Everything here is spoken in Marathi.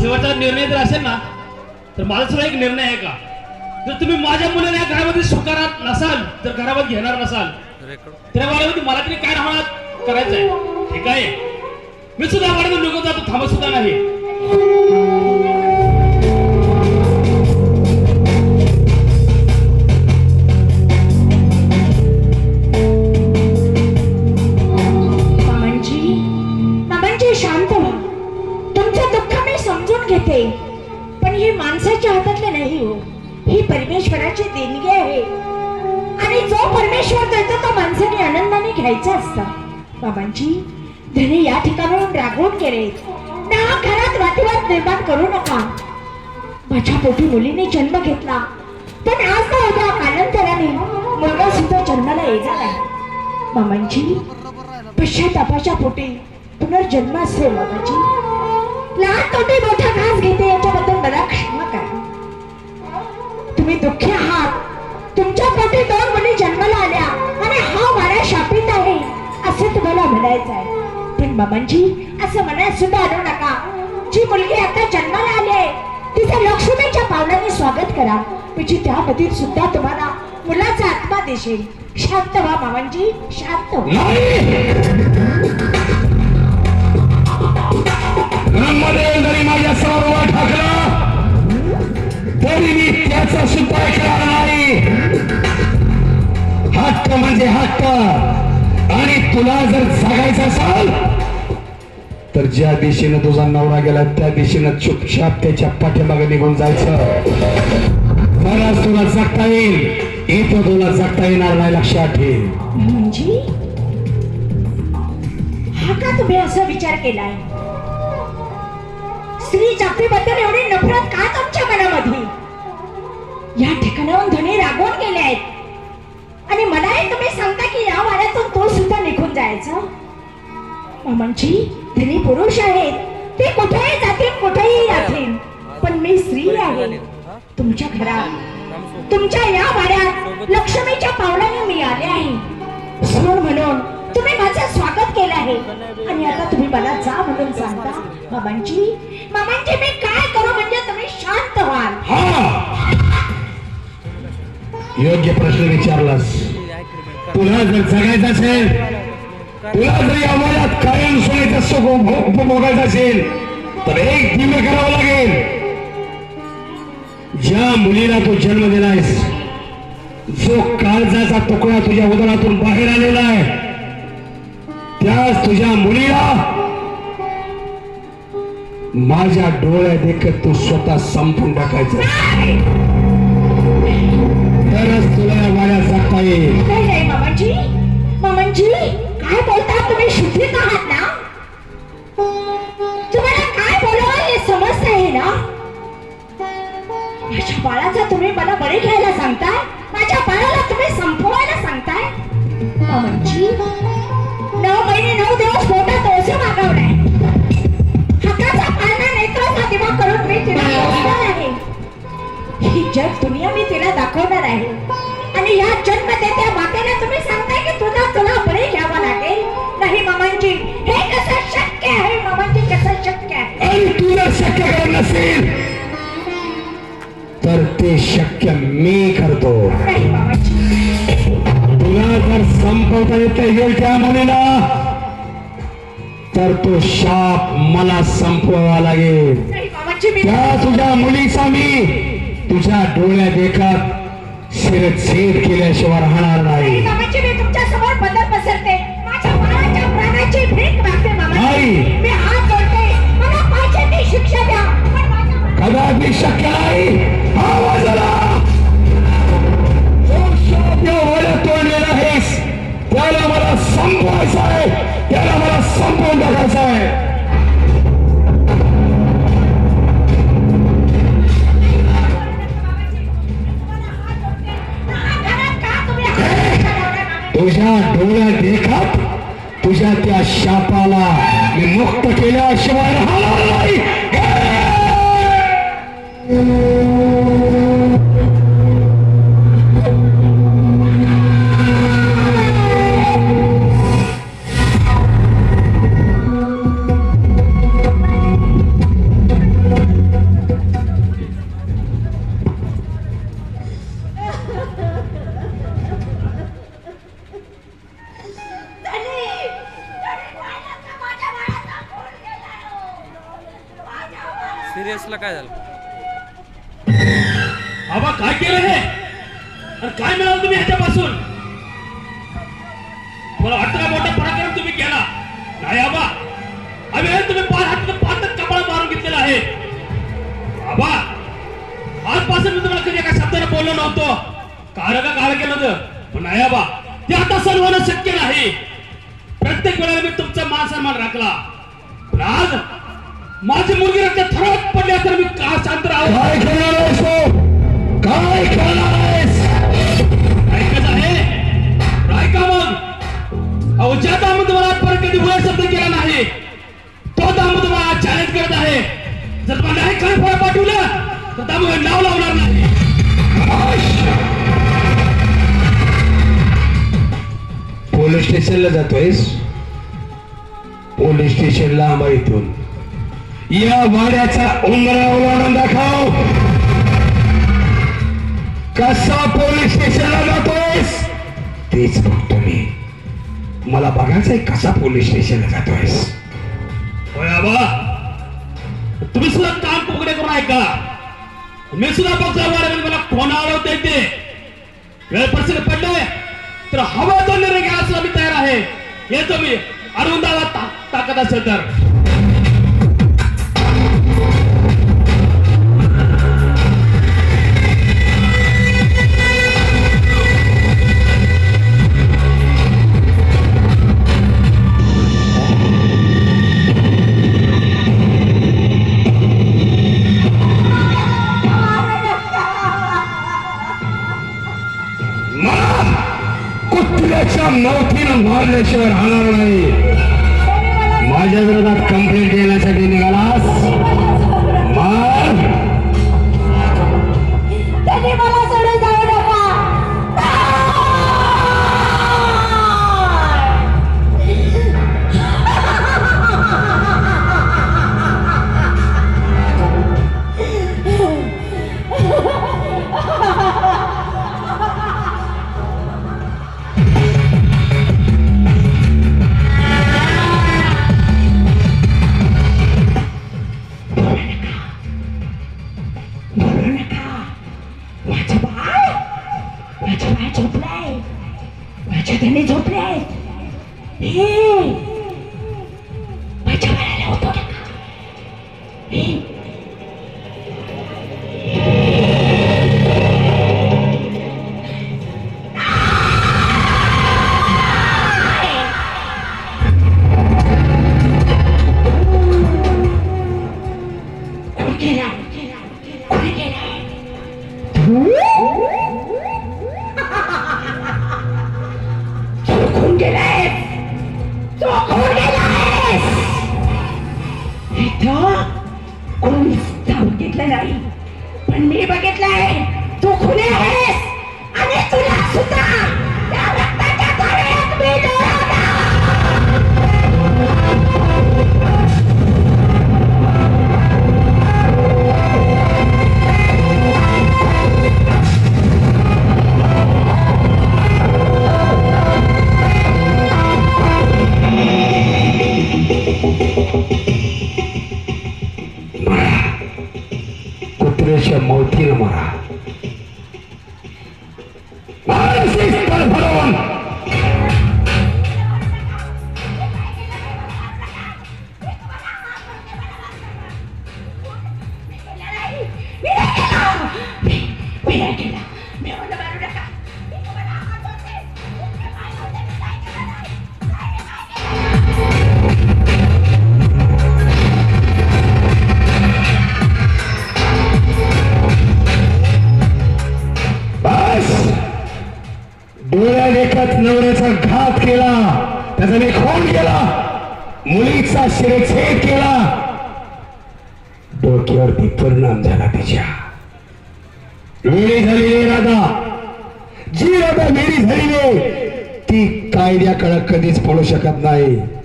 शेवटचा निर्णय जर असेल ना तर माझा सुद्धा एक निर्णय आहे का? जर तुम्ही माझ्या मुलाला या घरामध्ये स्वीकारत नसाल तर घरामध्ये घेणार नसाल त्या वाड्यामध्ये मला तरी काय राहणार करायचं आहे ठीक आहे मी सुद्धा वाड्यामध्ये निघून जातो थांबत सुद्धा नाही. घ्यायचं असतं. बाबांची धने या ठिकाणाहून रागवून गेले ना घरात वातीवाद निर्माण करू नका. माझ्या पोटी मुलीने जन्म घेतला. पण आज ना उद्या कालांतराने. मुलगा सुद्धा जन्माला येणार आहे. मामांची पश्चातापाच्या पोटी पुनर्जन्म असतो बाबाजी लहान तोटे मोठा घास घेते याच्याबद्दल मला क्षमा करा. तुम्ही दुःखी आहात. तुमच्या पोटी दोन मुली असं तुम्हाला म्हणायचं आहे. पण बाबांजी असं मनात सुद्धा आणू नका. जी मुलगी आता जन्माला आली आहे तिचं लक्ष्मीच्या पावलाने स्वागत करा. म्हणजे त्यामधील सुद्धा तुम्हाला मुलाचा आत्मा दिसेल. शांत व्हा मामांजी शांत माझ्या सर्व ठाकला तरी मी त्याचा सुद्धा ऐकणार नाही. हक्क म्हणजे हक्क आणि तुला जर जगायचं असाल तर ज्या दिशेनं तुझा नवरा गेला त्या दिशेनं चुपचाप त्याच्या पाठीमागे निघून जायचं. तरच तुला जगता येईल इथं तुला जगता येणार नाही लक्षात ठेव. म्हणजे हा का तुम्ही असा विचार केलाय? स्त्री जातीबद्दल एवढी नफरत का तुमच्या मनामध्ये? या ठिकाणाहून धनी रागवून गेले आहेत. आणि मलाही तुम्ही सांगता की या वाड्यातून तो सुद्धा निघून जायचा? मामांची धनी पुरुष आहेत. ते कुठेही जातील कुठेही राहतील. पण मी स्त्री आहे. तुमच्या घरात तुमच्या या वाड्यात लक्ष्मीच्या पावलाने मी आले आहे. सून म्हणून तुम्ही माझं स्वागत केलं आहे. आणि आता तुम्ही मला जा म्हणून सांगता. मामांची मामांची मी काय करू म्हणजे तुम्ही शांत व्हाल. योग्य प्रश्न विचारलास. तुला जर जगायचं असेल तुला जरी आम्हाला कायम सोयीचा सुख उपभोगायचा असेल तर एक दिव्य करावं लागेल. ज्या मुलीला तू जन्म दिलायस जो काळजाचा तुकडा तुझ्या उदरातून बाहेर आलेला आहे त्याच तुझ्या मुलीला माझ्या डोळ्यात देखत तू स्वतः संपून टाकायचं. तरच जग दुनिया मी तिला दाखवणार आहे आणि या जन्म त्या मातेला तुम्ही सांगताय की तुझा तुला बळी घ्यावा लागेल. नाही मामांजी हे कसं शक्य आहे? मामांजी कसं शक्य आहे? तुला शक्य नसेल तर ते शक्य मी करतो. नाही मामांजी. तुला जर संपवता येता येईल त्या मुलीला तर तो शाप मला संपवावा लागेल. त्या तुझ्या मुलीचा मी तुझ्या डोळ्यात एकात शिरछेद केल्याशिवाय राहणार नाही. नाही मामांजी मी तुमच्यासमोर बदल पसरते. माझ्या बाळाच्या प्राणाची भीक मागते मामांजी नाही. मी हात जोडते. मला पाहिजे ती शिक्षा द्या. पण माझ्या कदापि शक्य नाही. आवाजाला त्याला मला संपवायचं आहे. त्याला मला संपवून टाकायचं आहे. तुझ्या त्या शापाला मी मुक्त केल्याशिवाय राहणार नाही. बाबा काय केलं हे? आणि काय मिळालं तुम्ही ह्याच्यापासून? मला वाटतं का मोठा पराक्रम तुम्ही केला. नाही बाबा अरे तुम्ही पाच हात पाच कपाळ मारून घेतलेला आहे. बाबा आजपासून मी तुम्हाला कधी एका शब्दाने बोललो नव्हतो. कारण का केलं होतं. पण नाही बाबा ते आता सर्वांना होणं शक्य नाही. प्रत्येक वेळेला मी तुमचा मान सन्मान राखला. पण आज माझी मुलगी रक्त थरात पडली तर मी का शांत राहू काय काय आहेस ऐकत आहे? ऐका मग? अहो ज्या दामोदर मला परत कधी वय शब्द केला नाही तो दामोदर चॅलेंज करत आहे. जर मला नाही काय फळ पाठवलं तर दामोदर नाव लावणार नाही. पोलीस स्टेशनला जातोयस? पोलीस स्टेशनला आंबा इथून. या वाड्याचा उंबरा ओलांडून दाखव. कसा पोलीस स्टेशनला जातोयस तेच बघतो मी. मला बघायचंय कसा पोलीस स्टेशनला जातोयस. होय तुम्ही सुद्धा काम कोकडे करून ऐका. मी सुद्धा बघतो म्हणजे मला कोण आवडत ते. वेळ परिस्थिती पडलंय तर हवा तो निर्णय घ्यायला मी तयार आहे. येतो मी. अरुंदाला ताकद असेल तर. मौतीनं हाणार राहणार नाही. माझ्या विरोधात कंप्लेंट देण्यासाठी निघालास. Watch, watch you play. Watch your play. Hey. कोणीच जाऊन घेतलं नाही. पण मी बघितलंय तू खुले आहेस आणि तुला सुद्धा. mau tiramara. Marxist perburuan घात केला. त्याचा मी खून केला. मुलीचा शिरछेद केला. डोक्यावरती परिणाम झाला तिच्या. वेळी झालेली राधा. जी राधा वेळी झालेली ती कायद्याकडे कधीच पडू शकत नाही.